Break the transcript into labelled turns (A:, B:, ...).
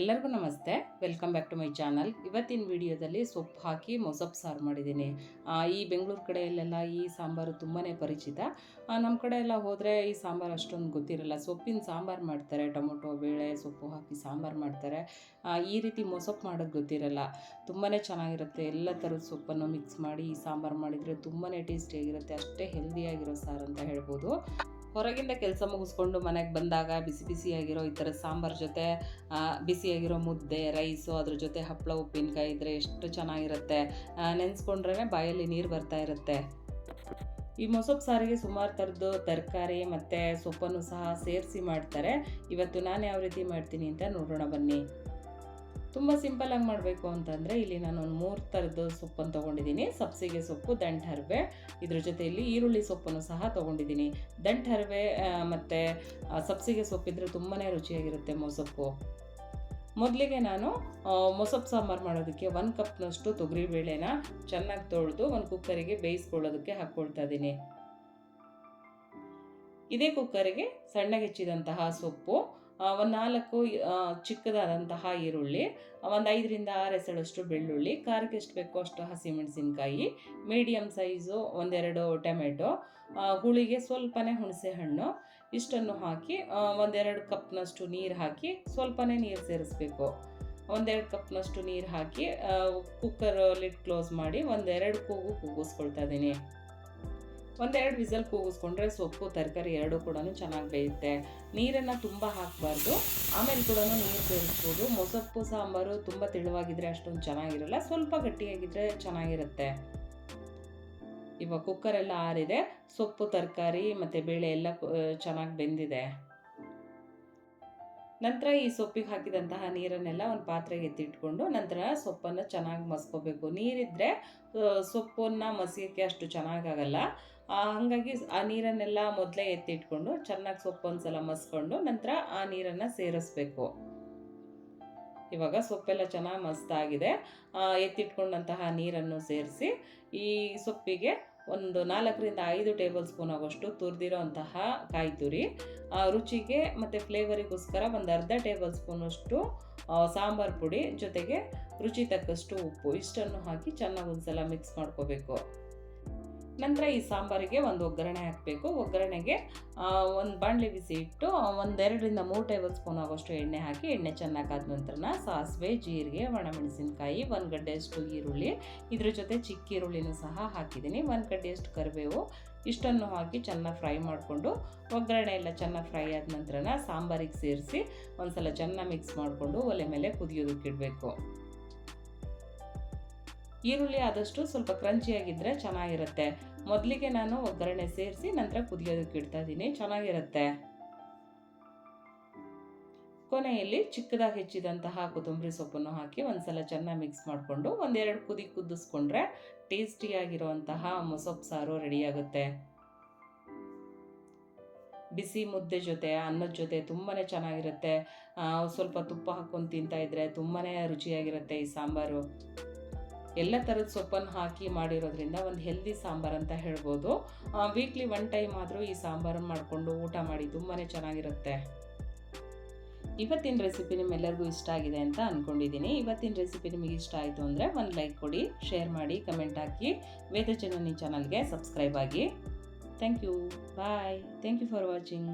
A: ಎಲ್ಲರಿಗೂ ನಮಸ್ತೆ. Welcome back to my channel ಇವತ್ತಿನ ವಿಡಿಯೋದಲ್ಲಿ ಸೊಪ್ಪು ಹಾಕಿ ಮೊಸಪ್ಪು ಸಾರು ಮಾಡಿದ್ದೀನಿ. ಈ ಬೆಂಗಳೂರು ಕಡೆಯಲ್ಲೆಲ್ಲ ಈ ಸಾಂಬಾರು ತುಂಬಾ ಪರಿಚಿತ. ನಮ್ಮ ಕಡೆ ಎಲ್ಲ ಹೋದರೆ ಈ ಸಾಂಬಾರು ಅಷ್ಟೊಂದು ಗೊತ್ತಿರಲ್ಲ. ಸೊಪ್ಪಿನ ಸಾಂಬಾರು ಮಾಡ್ತಾರೆ, ಟೊಮೊಟೊ, ಬೇಳೆ, ಸೊಪ್ಪು ಹಾಕಿ ಸಾಂಬಾರು ಮಾಡ್ತಾರೆ. ಈ ರೀತಿ ಮೊಸಪ್ಪು ಮಾಡೋದು ಗೊತ್ತಿರಲ್ಲ. ತುಂಬಾ ಚೆನ್ನಾಗಿರುತ್ತೆ. ಎಲ್ಲ ಥರದ ಸೊಪ್ಪನ್ನು ಮಿಕ್ಸ್ ಮಾಡಿ ಈ ಸಾಂಬಾರು ಮಾಡಿದರೆ ತುಂಬಾ ಟೇಸ್ಟಿಯಾಗಿರುತ್ತೆ ಅಷ್ಟೇ ಹೆಲ್ದಿಯಾಗಿರೋ ಸಾರು ಅಂತ ಹೇಳ್ಬೋದು. ಹೊರಗಿಂದ ಕೆಲಸ ಮುಗಿಸ್ಕೊಂಡು ಮನೆಗೆ ಬಂದಾಗ ಬಿಸಿ ಬಿಸಿಯಾಗಿರೋ ಈ ಥರ ಸಾಂಬಾರು ಜೊತೆ ಬಿಸಿಯಾಗಿರೋ ಮುದ್ದೆ, ರೈಸು ಅದ್ರ ಜೊತೆ ಹಪ್ಪಳ ಉಪ್ಪಿನಕಾಯಿ ಇದ್ದರೆ ಎಷ್ಟು ಚೆನ್ನಾಗಿರುತ್ತೆ. ನೆನೆಸ್ಕೊಂಡ್ರೆ ಬಾಯಲ್ಲಿ ನೀರು ಬರ್ತಾ ಇರುತ್ತೆ. ಈ ಮೊಸಪ್ಪು ಸಾರಿಗೆ ಸುಮಾರು ಥರದ್ದು ತರಕಾರಿ ಮತ್ತು ಸೊಪ್ಪನ್ನು ಸಹ ಸೇರಿಸಿ ಮಾಡ್ತಾರೆ. ಇವತ್ತು ನಾನು ಯಾವ ರೀತಿ ಮಾಡ್ತೀನಿ ಅಂತ ನೋಡೋಣ ಬನ್ನಿ. ತುಂಬ ಸಿಂಪಲ್ಲಾಗಿ ಮಾಡಬೇಕು ಅಂತಂದರೆ ಇಲ್ಲಿ ನಾನು ಒಂದು ಮೂರು ಥರದ್ದು ಸೊಪ್ಪನ್ನು ತೊಗೊಂಡಿದ್ದೀನಿ. ಸಬ್ಸಿಗೆ ಸೊಪ್ಪು, ದಂಟ್ ಹರಿವೆ. ಇದ್ರ ಜೊತೆಯಲ್ಲಿ ಈರುಳ್ಳಿ ಸೊಪ್ಪನ್ನು ಸಹ ತೊಗೊಂಡಿದ್ದೀನಿ. ದಂಟ್ ಹರಿವೆ ಮತ್ತು ಸಬ್ಸಿಗೆ ಸೊಪ್ಪಿದ್ರೆ ತುಂಬಾ ರುಚಿಯಾಗಿರುತ್ತೆ ಮೊಸೊಪ್ಪು. ಮೊದಲಿಗೆ ನಾನು ಮೊಸಪ್ಪು ಸಾಂಬಾರು ಮಾಡೋದಕ್ಕೆ ಒಂದು ಕಪ್ನಷ್ಟು ತೊಗರಿಬೇಳೆನ ಚೆನ್ನಾಗಿ ತೊಳೆದು ಒಂದು ಕುಕ್ಕರಿಗೆ ಬೇಯಿಸ್ಕೊಳ್ಳೋದಕ್ಕೆ ಹಾಕ್ಕೊಳ್ತಾ ಇದ್ದೀನಿ. ಇದೇ ಕುಕ್ಕರಿಗೆ ಸಣ್ಣಗೆ ಹೆಚ್ಚಿದಂತಹ ಸೊಪ್ಪು ಒಂದು ನಾಲ್ಕು ಚಿಕ್ಕದಾದಂತಹ ಈರುಳ್ಳಿ ಒಂದು ಐದರಿಂದ ಆರು ಎಸಳಷ್ಟು ಬೆಳ್ಳುಳ್ಳಿ, ಖಾರಕ್ಕೆ ಎಷ್ಟು ಬೇಕೋ ಅಷ್ಟು ಹಸಿಮೆಣಸಿನ್ಕಾಯಿ ಮೀಡಿಯಮ್ ಸೈಜು ಒಂದೆರಡು ಟೊಮೆಟೊ ಹುಳಿಗೆ ಸ್ವಲ್ಪನೇ ಹುಣಸೆಹಣ್ಣು, ಇಷ್ಟನ್ನು ಹಾಕಿ ಒಂದೆರಡು ಕಪ್ನಷ್ಟು ನೀರು ಹಾಕಿ ಸ್ವಲ್ಪನೇ ನೀರು ಸೇರಿಸ್ಬೇಕು. ಒಂದೆರಡು ಕಪ್ನಷ್ಟು ನೀರು ಹಾಕಿ ಕುಕ್ಕರ್ ಲಿಡ್ ಕ್ಲೋಸ್ ಮಾಡಿ ಒಂದೆರಡು ಕೂಗು ಕೂಗಿಸ್ಕೊಳ್ತಾ ಇದ್ದೀನಿ. ಒಂದೆರಡು ವಿಸಲ್ ಕೂಗಿಸ್ಕೊಂಡ್ರೆ ಸೊಪ್ಪು, ತರಕಾರಿ ಎರಡೂ ಕೂಡ ಚೆನ್ನಾಗಿ ಬೇಯುತ್ತೆ. ನೀರನ್ನು ತುಂಬ ಹಾಕಬಾರ್ದು. ಆಮೇಲೆ ಕೂಡ ನೀರು ಸೇರಿಸ್ಬೋದು. ಮೊಸಪ್ಪು, ಸಾಂಬಾರು ತುಂಬ ತೆಳುವಾಗಿದ್ದರೆ ಅಷ್ಟೊಂದು ಚೆನ್ನಾಗಿರಲ್ಲ. ಸ್ವಲ್ಪ ಗಟ್ಟಿಯಾಗಿದ್ದರೆ ಚೆನ್ನಾಗಿರುತ್ತೆ. ಇವಾಗ ಕುಕ್ಕರೆಲ್ಲ ಆರಿದೆ. ಸೊಪ್ಪು, ತರಕಾರಿ ಮತ್ತು ಬೇಳೆ ಎಲ್ಲ ಚೆನ್ನಾಗಿ ಬೆಂದಿದೆ. ನಂತರ ಈ ಸೊಪ್ಪಿಗೆ ಹಾಕಿದಂತಹ ನೀರನ್ನೆಲ್ಲ ಒಂದು ಪಾತ್ರೆಗೆ ಎತ್ತಿಟ್ಕೊಂಡು ನಂತರ ಸೊಪ್ಪನ್ನು ಚೆನ್ನಾಗಿ ಮಸ್ಕೋಬೇಕು. ನೀರಿದ್ದರೆ ಸೊಪ್ಪನ್ನು ಮಸಿಯೋಕ್ಕೆ ಅಷ್ಟು ಚೆನ್ನಾಗಾಗಲ್ಲ. ಹಾಗಾಗಿ ಆ ನೀರನ್ನೆಲ್ಲ ಮೊದಲೇ ಎತ್ತಿಟ್ಕೊಂಡು ಚೆನ್ನಾಗಿ ಸೊಪ್ಪು ಒಂದ್ಸಲ ಮಸ್ಕೊಂಡು ನಂತರ ಆ ನೀರನ್ನು ಸೇರಿಸ್ಬೇಕು. ಇವಾಗ ಸೊಪ್ಪೆಲ್ಲ ಚೆನ್ನಾಗಿ ಮಸ್ತಾಗಿದೆ. ಎತ್ತಿಟ್ಕೊಂಡಂತಹ ನೀರನ್ನು ಸೇರಿಸಿ ಈ ಸೊಪ್ಪಿಗೆ ಒಂದು ನಾಲ್ಕರಿಂದ ಐದು ಟೇಬಲ್ ಸ್ಪೂನ್ ಆಗೋಷ್ಟು ತುರಿದಿರೋ ಅಂತಹ ಕಾಯಿ ತುರಿ ರುಚಿಗೆ ಮತ್ತು ಫ್ಲೇವರಿಗೋಸ್ಕರ ಒಂದು ಅರ್ಧ ಟೇಬಲ್ ಸ್ಪೂನಷ್ಟು ಸಾಂಬಾರು ಪುಡಿ ಜೊತೆಗೆ ರುಚಿ ತಕ್ಕಷ್ಟು ಉಪ್ಪು, ಇಷ್ಟನ್ನು ಹಾಕಿ ಚೆನ್ನಾಗಿ ಒಂದ್ಸಲ ಮಿಕ್ಸ್ ಮಾಡ್ಕೋಬೇಕು. ನಂತರ ಈ ಸಾಂಬಾರಿಗೆ ಒಂದು ಒಗ್ಗರಣೆ ಹಾಕಬೇಕು. ಒಗ್ಗರಣೆಗೆ ಒಂದು ಬಾಣಲೆ ಬಿಸಿ ಇಟ್ಟು ಒಂದೆರಡರಿಂದ ಮೂರು ಟೇಬಲ್ ಸ್ಪೂನ್ ಆಗೋಷ್ಟು ಎಣ್ಣೆ ಹಾಕಿ, ಎಣ್ಣೆ ಚೆನ್ನಾಗಿ ಆದ ನಂತರ ಸಾಸಿವೆ, ಜೀರಿಗೆ, ಒಣಮೆಣಸಿನ್ಕಾಯಿ, ಒಂದು ಗಡ್ಡೆಯಷ್ಟು ಈರುಳ್ಳಿ, ಇದ್ರ ಜೊತೆ ಚಿಕ್ಕ ಈರುಳ್ಳಿನೂ ಸಹ ಹಾಕಿದ್ದೀನಿ. ಒಂದು ಗಡ್ಡೆಯಷ್ಟು ಕರಿಬೇವು, ಇಷ್ಟನ್ನು ಹಾಕಿ ಚೆನ್ನಾಗಿ ಫ್ರೈ ಮಾಡಿಕೊಂಡು, ಒಗ್ಗರಣೆ ಎಲ್ಲ ಚೆನ್ನಾಗಿ ಫ್ರೈ ಆದ ನಂತರ ಸಾಂಬಾರಿಗೆ ಸೇರಿಸಿ ಒಂದು ಸಲ ಚೆನ್ನಾಗಿ ಮಿಕ್ಸ್ ಮಾಡಿಕೊಂಡು, ಒಲೆ ಮೇಲೆ ಕುದಿಯೋದಕ್ಕೆ ಇಡಬೇಕು. ಈರುಳ್ಳಿ ಆದಷ್ಟು ಸ್ವಲ್ಪ ಕ್ರಂಚಿಯಾಗಿದ್ದರೆ ಚೆನ್ನಾಗಿರುತ್ತೆ. ಮೊದಲಿಗೆ ನಾನು ಒಗ್ಗರಣೆ ಸೇರಿಸಿ ನಂತರ ಕುದಿಯೋದಕ್ಕೆ ಇಡ್ತಾ ಇದ್ದೀನಿ, ಚೆನ್ನಾಗಿರುತ್ತೆ. ಕೊನೆಯಲ್ಲಿ ಚಿಕ್ಕದಾಗಿ ಹೆಚ್ಚಿದಂತಹ ಕೊತ್ತಂಬರಿ ಸೊಪ್ಪನ್ನು ಹಾಕಿ ಒಂದ್ಸಲ ಚೆನ್ನಾಗಿ ಮಿಕ್ಸ್ ಮಾಡಿಕೊಂಡು ಒಂದೆರಡು ಕುದಿ ಕುದಿಸ್ಕೊಂಡ್ರೆ ಟೇಸ್ಟಿಯಾಗಿರುವಂತಹ ಮೊಸೊಪ್ಪು ಸಾರು ರೆಡಿಯಾಗುತ್ತೆ ಬಿಸಿ ಮುದ್ದೆ ಜೊತೆ, ಅನ್ನದ ಜೊತೆ ತುಂಬಾ ಚೆನ್ನಾಗಿರುತ್ತೆ. ಸ್ವಲ್ಪ ತುಪ್ಪ ಹಾಕ್ಕೊಂಡು ತಿಂತಾ ಇದ್ರೆ ತುಂಬಾ ರುಚಿಯಾಗಿರುತ್ತೆ ಈ ಸಾಂಬಾರು. ಎಲ್ಲ ಥರದ ಸೊಪ್ಪನ್ನು ಹಾಕಿ ಮಾಡಿರೋದ್ರಿಂದ ಒಂದು ಹೆಲ್ದಿ ಸಾಂಬಾರು ಅಂತ ಹೇಳ್ಬೋದು. ವೀಕ್ಲಿ ಒನ್ ಟೈಮ್ ಆದರೂ ಈ ಸಾಂಬಾರನ್ನು ಮಾಡಿಕೊಂಡು ಊಟ ಮಾಡಿ ತುಂಬಾ ಚೆನ್ನಾಗಿರುತ್ತೆ. ಇವತ್ತಿನ ರೆಸಿಪಿ ನಿಮ್ಮೆಲ್ಲರಿಗೂ ಇಷ್ಟ ಆಗಿದೆ ಅಂತ ಅಂದ್ಕೊಂಡಿದ್ದೀನಿ ಇವತ್ತಿನ ರೆಸಿಪಿ ನಿಮಗೆ ಇಷ್ಟ ಆಯಿತು ಅಂದರೆ ಒಂದು ಲೈಕ್ ಕೊಡಿ ಶೇರ್ ಮಾಡಿ ಕಮೆಂಟ್ ಹಾಕಿ. ವೇದ ಜನನಿ ಚಾನಲ್ಗೆ ಸಬ್ಸ್ಕ್ರೈಬ್ ಆಗಿ. Thank you bye thank you for watching